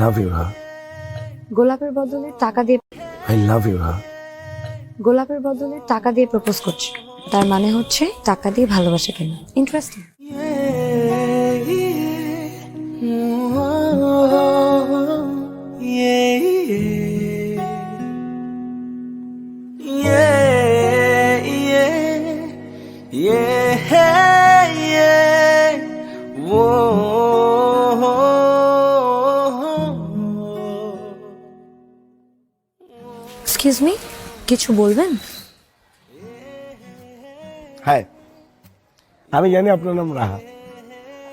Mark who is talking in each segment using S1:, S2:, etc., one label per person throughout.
S1: Love you হা
S2: গোলাপের বদলে টাকা দিয়ে
S1: আই লাভ ইউ হা
S2: গোলাপের বদলে টাকা দিয়ে প্রপোজ করছে। তার মানে হচ্ছে টাকা দিয়ে ভালোবাসা কেন। ইন্টারেস্টিং এক্সকিউজ মি কিছু বলবেন?
S1: হাই আমি জানি আপনার নাম রাহা।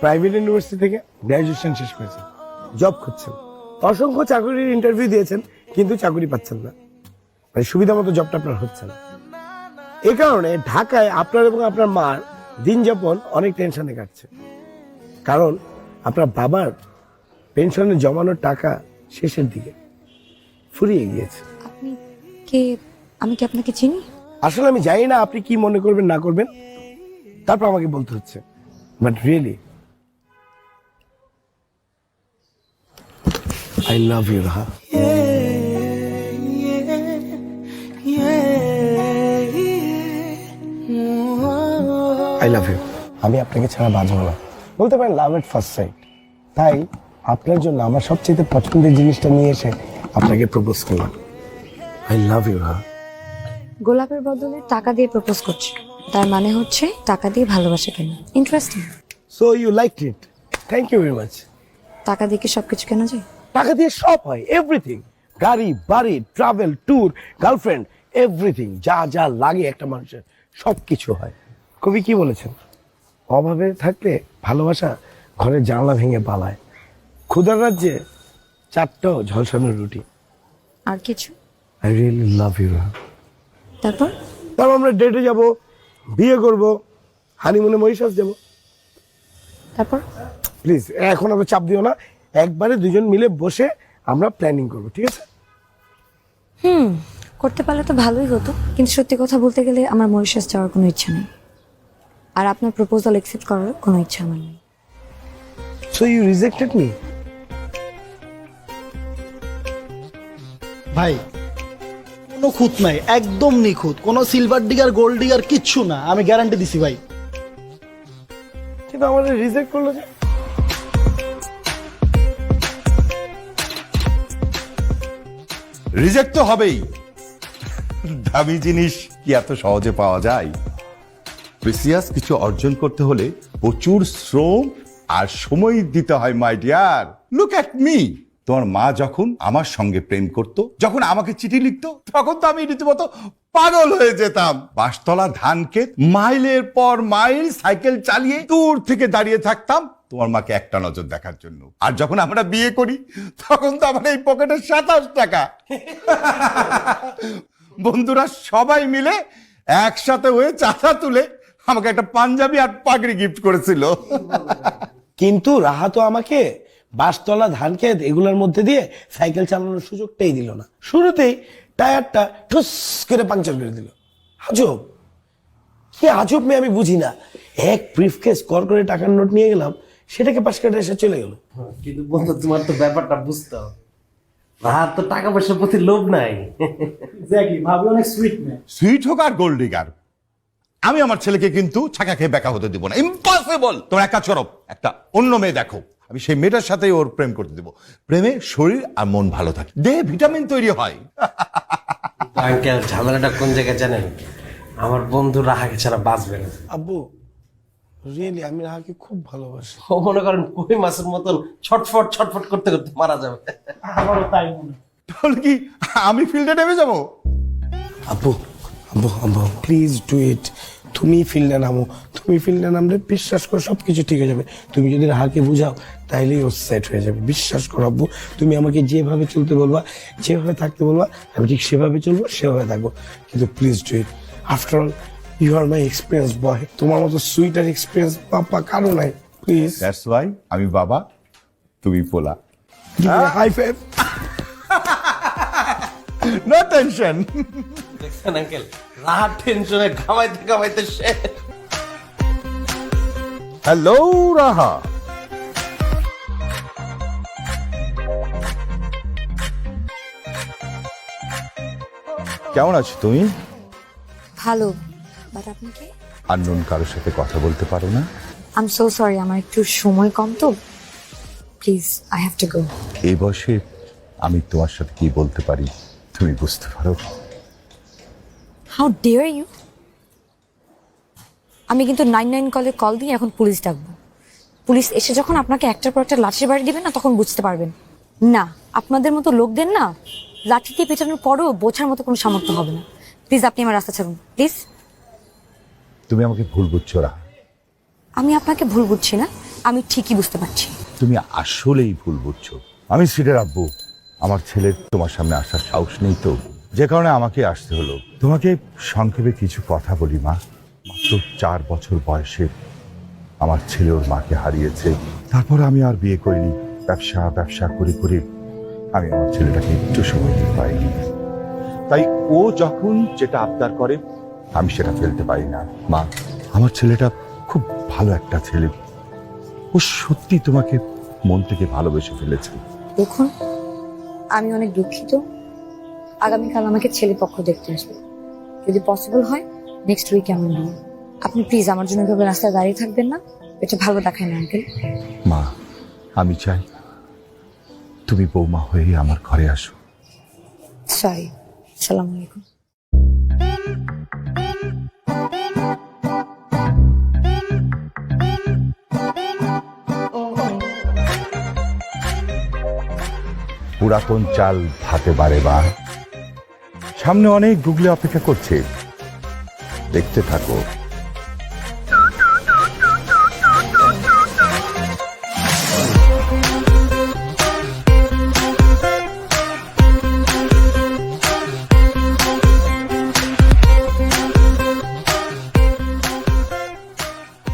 S1: প্রাইভেট ইউনিভার্সিটি থেকে গ্র্যাজুয়েশন শেষ করেছেন। জব খুঁজছেন। অসংখ্য চাকরির ইন্টারভিউ দিয়েছেন কিন্তু চাকরি পাচ্ছেন না। মানে সুবিধা মতো জবটা আপনার হচ্ছে না। এই কারণে ঢাকায় আপনার এবং আপনার মার দিন যাপন অনেক টেনশনে কাটছে। কারণ আপনার বাবার পেনশনে জমানোর টাকা শেষের দিকে ফুরিয়ে গিয়েছে।
S2: আপনি কে আমি কি আপনাকে চিনি?
S1: আসলে আমি জানি না আপনি কি মনে করবেন, না করবেন। তারপর আমাকে বলতে হচ্ছে। But really I love you Raha I love you আমি আপনাকে ছাড়া বাঁচবো না। বলতে পারেন লাভ এট ফার্স্ট সাইট তাই আপনার জন্য আমার সবচেয়ে পছন্দের জিনিসটা নিয়ে এসে আপনাকে প্রপোজ করলাম। আই লাভ ইউ রাহা
S2: গোলাপের বদলে টাকা দিয়ে প্রপোজ করছে। তার মানে হচ্ছে টাকা দিয়ে ভালোবাসা কেন? Interesting
S1: so you like it thank you very much
S2: টাকা দিয়ে কি সবকিছু কেনা যায়?
S1: টাকা দিয়ে সব হয় এভরিথিং গাড়ি বাড়ি ট্রাভেল ট্যুর গার্লফ্রেন্ড এভরিথিং যা যা লাগে একটা মানুষের সব কিছু হয়। কবি কি বলেছেন? অভাবে থাকলে ভালোবাসা ঘরের জানলা ভেঙে পালায়। ক্ষুদার রাজ্যে চারটাও ঝলসানোর রুটি।
S2: আর কিছু?
S1: আই রিয়েলি লাভ ইউ
S2: তারপর?
S1: তারপর আমরা ডেটে যাব বিয়ে করব হানিমুনে মরিশাস যাব।
S2: তারপর?
S1: প্লিজ এখন আমরা চাপ দিও না। একবারে দুজন মিলে বসে আমরা প্ল্যানিং করব ঠিক আছে?
S2: হুম করতে পারলে তো ভালোই হতো। কিন্তু সত্যি কথা বলতে গেলে আমার মরিশাস যাওয়ার কোনো ইচ্ছা নেই। আর আপনার প্রপোজাল অ্যাকসেপ্ট করার কোনো ইচ্ছা আমার নেই।
S1: সো ইউ রিজেক্টেড মি
S3: ভাই কোনো খুঁত নাই একদম নিখুঁত। কোনো সিলভার ডিগার গোল্ড ডিগার কিচ্ছু না। আমি গ্যারান্টি দিছি ভাই।
S1: কিন্তু আমাদের রিজেক্ট করল যে
S4: রিজেক্ট তো হবেই। দামি জিনিস কি এত সহজে পাওয়া যায়? প্রিসিয়াস কিছু অর্জন করতে হলে প্রচুর শ্রম আর সময় দিতে হয় my dear look at me তোমার মা যখন আমার সঙ্গে প্রেম করত, যখন আমাকে চিঠি লিখতো, তখন তো আমি রীতিমতো পাগল হয়ে যেতাম। বাসতলা ধান ক্ষেত, মাইলের পর মাইল সাইকেল চালিয়ে দূর থেকে দাঁড়িয়ে থাকতাম তোমার মাকে একটা নজর দেখার জন্য। আর যখন আমরা বিয়ে করি, তখন তো আমার এই পকেটে সাতাশ টাকা। বন্ধুরা সবাই মিলে একসাথে হয়ে চাঁদা তুলে আমাকে একটা পাঞ্জাবি আর পাগড়ি গিফট করেছিল।
S1: কিন্তু রাহা তো আমাকে বাসতলা ধান ক্ষেত এগুলোর মধ্যে দিয়ে সাইকেল চালানোর সুযোগটাই দিল না। শুরুতেই টায়ারটা ঠুস করে পাংচার করে দিল। আজব। কি আজব মেয়ে আমি বুঝি না। এক ব্রিফকেস কর করে টাকার নোট নিয়ে গেলাম সেটাকে পাশ কাটে এসে চলে গেল।
S5: কিন্তু বন্ধু তোমার তো ব্যাপারটা বুঝতে হবে। তো টাকা পয়সার প্রতি লোভ নাই।
S3: এক্স্যাক্টলি ভাবি অনেক সুইট মেয়ে।
S4: সুইট হোক আর গোল্ড ডিগার আমি আমার ছেলেকে কিন্তু ছাকা খেয়ে বেকা হতে দিব না। ইম্পসিবল তোমরা এক কাজ করো একটা অন্য মেয়ে দেখো। আমি সেই মেয়েটার সাথেই ওর প্রেম করতে দেবো। প্রেমে শরীর আর মন ভালো থাকে। দেহে ভিটামিন তৈরি হয়।
S5: আঙ্কেল ঝামেলাটা কোন জায়গায় জানেন? আমার বন্ধু রাহাকে ছাড়া বাঁচবে না।
S1: আব্বু রিয়েলি আমি রাহাকে খুব ভালোবাসি।
S5: ও মনে করেন কই মাছের মতন ছটফট ছটফট করতে করতে মারা যাবে।
S3: আমারও তাই মনে।
S4: তাহলে কি আমি ফিল্ডে নেমে যাব?
S1: আব্বু আব্বু আব্বু প্লিজ ডু ইট তুমি ফিল্ডে নামো তুমি ফিল্ডে নামলে বিশ্বাস করো সব কিছু ঠিক হয়ে যাবে। তুমি যদি রাহাকে বুঝাও তাইলেই ও সেট হয়ে যাবে। বিশ্বাস করো আব্বু তুমি আমাকে যেভাবে চলতে বলবা যেভাবে থাকতে বলবা আমি ঠিক সেভাবে চলবো সেভাবে থাকব। কিন্তু please do it after all you are my experience boy তোমার মতো সুইট আর এক্সপিরিয়েন্স পাপা কারও নাই। প্লিজ
S4: দ্যাটস ওয়াই আমি বাবা তুমি পোলা।
S1: হাই ফাইভ
S4: নো টেনশন
S5: দেখছেন আঙ্কেল রাহাত টেনশনে ঘামাইতে ঘামাইতে শেষ।
S4: হ্যালো রাহা। কেমন আছো তুমি?
S2: ভালো। বাট আপনি কি?
S4: আননোন কারোর সাথে কথা বলতে পারো না?
S2: আই এম সো সরি আমার একটু সময় কম তো। Please I have to go
S4: এই বয়সে আমি তোমার সাথে কি বলতে পারি তুমি বুঝতে পারো?
S2: হাউ ডিয়ার ইউ আমি কিন্তু নাইন নাইন কলে কল দিয়ে এখন পুলিশ ডাকবো। পুলিশ এসে যখন আপনাকে একটার পর একটা লাঠির বাড়ি দিবে না তখন বুঝতে পারবেন। না আপনাদের মতো লোকদের না লাঠি দিয়ে পেটানোর পরও বোঝার মতো কোনো সামর্থ্য হবে না। প্লিজ আপনি আমার রাস্তা ছাড়ুন। প্লিজ
S4: তুমি আমাকে ভুল বুঝছ না
S2: আমি আপনাকে ভুল বুঝছি না আমি ঠিকই বুঝতে পারছি।
S4: তুমি আসলেই ভুল বুঝছ। আমি সিটের আব্বু আমার ছেলের তোমার সামনে আসার সাহস নেই তো? যে কারণে আমাকে আসতে হলো। তোমাকে সংক্ষেপে কিছু কথা বলি, মা। মাত্র চার বছর বয়সে আমার ছেলে ওর মাকে হারিয়েছে। তারপর আমি আর বিয়ে করিনি। ব্যবসা ব্যবসা করে করে আমি আমার ছেলেটাকে একটু সময় দিতে পারিনি। তাই ও যখন যেটা আবদার করে, আমি সেটা ফেলতে পারি না। মা, আমার ছেলেটা খুব ভালো একটা ছেলে। ও সত্যি তোমাকে মন থেকে ভালোবেসে ফেলেছে।
S2: দেখুন, আমি অনেক দুঃখিত। আগামীকাল আমাকে ছেলে পক্ষ দেখতে আসবে। যদি পসিবল হয় নেক্সট উইকে আমি বিয়ে আপনি প্লিজ আমার জন্য এভাবে রাস্তায় দাঁড়িয়ে থাকবেন না। এটা ভালো দেখায় না আঙ্কেল
S4: মা আমি চাই তুমি বৌমা হয়ে আমার ঘরে আসো।
S2: সরি সালাম আলাইকুম।
S4: পুরাতন চাল ভাতে বারে বা। সামনে অনেক গুগলে অপেক্ষা করছে। দেখতে থাকো।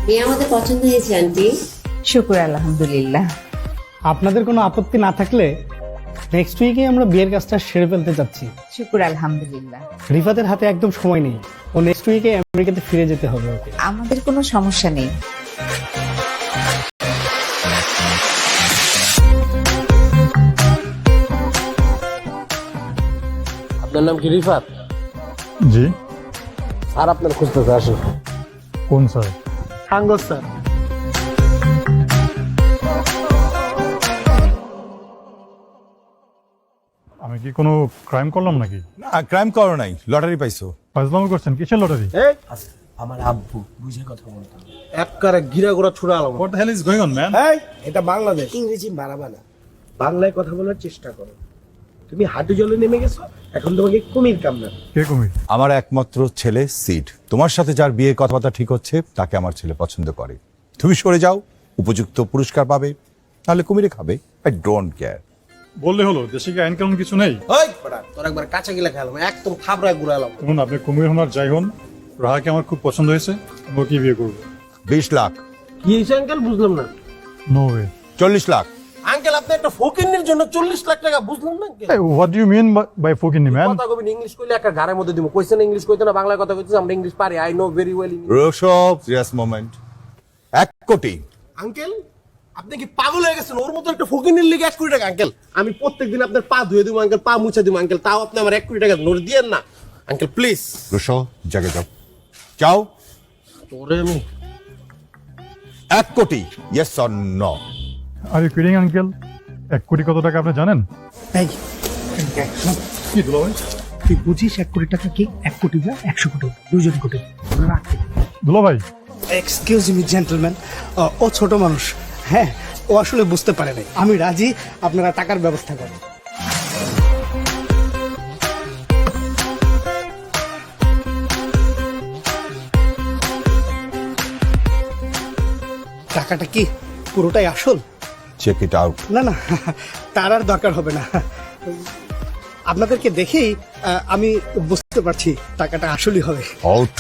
S6: মেয়ে আমাদের পছন্দ হয়েছে আন্টি।
S7: শুকুর আলহামদুলিল্লাহ।
S3: আপনাদের কোনো আপত্তি না থাকলে নেক্সট উইকে আমরা বিয়ের কাজটা সেরে ফেলতে চাচ্ছি
S7: শুকুর আলহামদুলিল্লাহ।
S3: রিফাতের হাতে একদম সময় নেই। ও নেক্সট উইকে আমেরিকাতে ফিরে যেতে হবে ওকে।
S7: আমাদের কোনো সমস্যা নেই।
S5: আপনার নাম কি রিফাত?
S8: জি।
S5: স্যার আপনার খুঁজতেছে আসুন।
S8: কোন স্যার?
S3: হাঙ্গস স্যার।
S8: আমি কি কোনো ক্রাইম করলাম নাকি?
S4: না ক্রাইম করো নাই লটারি পাইছো।
S8: ফাজলামি করছেন কিসের লটারি
S5: আমার আব্বু বুঝে কথা বলতে হবে। একবারে গিরা গোড়া ছুড়ে আলাম।
S8: What hell is going on man
S1: এই এটা বাংলাদেশ। ইংরেজি বাড়াবা না। বাংলায় কথা বলার চেষ্টা করো। তুমি হাঁটু জলে নেমে গেছো এখন তোমাকে কুমির কামড়া
S8: কে কুমির?
S4: আমার একমাত্র ছেলে সিড। তোমার সাথে যার বিয়ে কথাবার্তা ঠিক হচ্ছে তাকে আমার ছেলে পছন্দ করে। তুমি সরে যাও উপযুক্ত পুরস্কার পাবে তাহলে কুমিরে খাবে। আই ডোন্ট কেয়ার
S8: বললে হলো দেশে কি আইন কানুন কিছু নেই?
S5: ওই বড়া, তোর একবার কাছে গেলে খেলাম একদম থাবড়ায় ঘুরে এলাম।
S8: শুনুন আপনি কুমির হন আর যাই হন রাহাকে আমার খুব পছন্দ হয়েছে আমি ওকে বিয়ে করব?
S4: বিশ লাখ।
S5: কি হয়েছে আঙ্কেল বুঝলাম না।
S8: নো ওয়ে
S4: চল্লিশ লাখ।
S5: আঙ্কেল আপনি একটা ফকিনের জন্য চল্লিশ লাখ টাকা বুঝলাম না uncle?
S8: What do you mean by ফকিনি man
S5: কথা কবেন ইংলিশ কইলে একটা ঘাড়ের মধ্যে দিব কইছেন ইংলিশ কইতে না বাংলায় কথা কইতেছে আমরা ইংলিশ পারি। আই নো ভেরি ওয়েল
S4: রোশব সিরিয়াস মোমেন্ট এক কোটি।
S5: আঙ্কেল আপনি কি পাগল হয়ে গেছেন? ওর মতো একটা ফকিনের লিগে এক কোটি টাকা আঙ্কেল। আমি প্রত্যেকদিন আপনার পা ধুয়ে দিব আঙ্কেল পা মুছে দিব আঙ্কেল। তাও আপনি আমার এক কোটি টাকা নোট দিয়েন না। আঙ্কেল প্লিজ
S4: রোশব জাগে যাও। যাও
S5: তোরে আমি
S4: এক কোটি। Yes or no
S8: are you kidding uncle এক কোটি কত টাকা আপনি জানেন?
S3: এই
S8: কি দুলা ভাই?
S3: তুই বুঝিস এক কোটি টাকা কি? এক কোটি যা একশো কোটি দুজন কোটি।
S8: দুলা ভাই।
S3: এক্সকিউজ মি জেন্টলম্যান ও ছোট মানুষ। হ্যাঁ ও আসলে বুঝতে পারে নাই। আমি রাজি আপনারা টাকার ব্যবস্থা করেন। টাকাটা কি পুরোটাই আসল?
S4: চেক ইট আউট
S3: না না তার আর দরকার হবে না। আপনাদেরকে দেখেই আমি বুঝতে পারছি টাকাটা আসলই হবে।
S4: আউট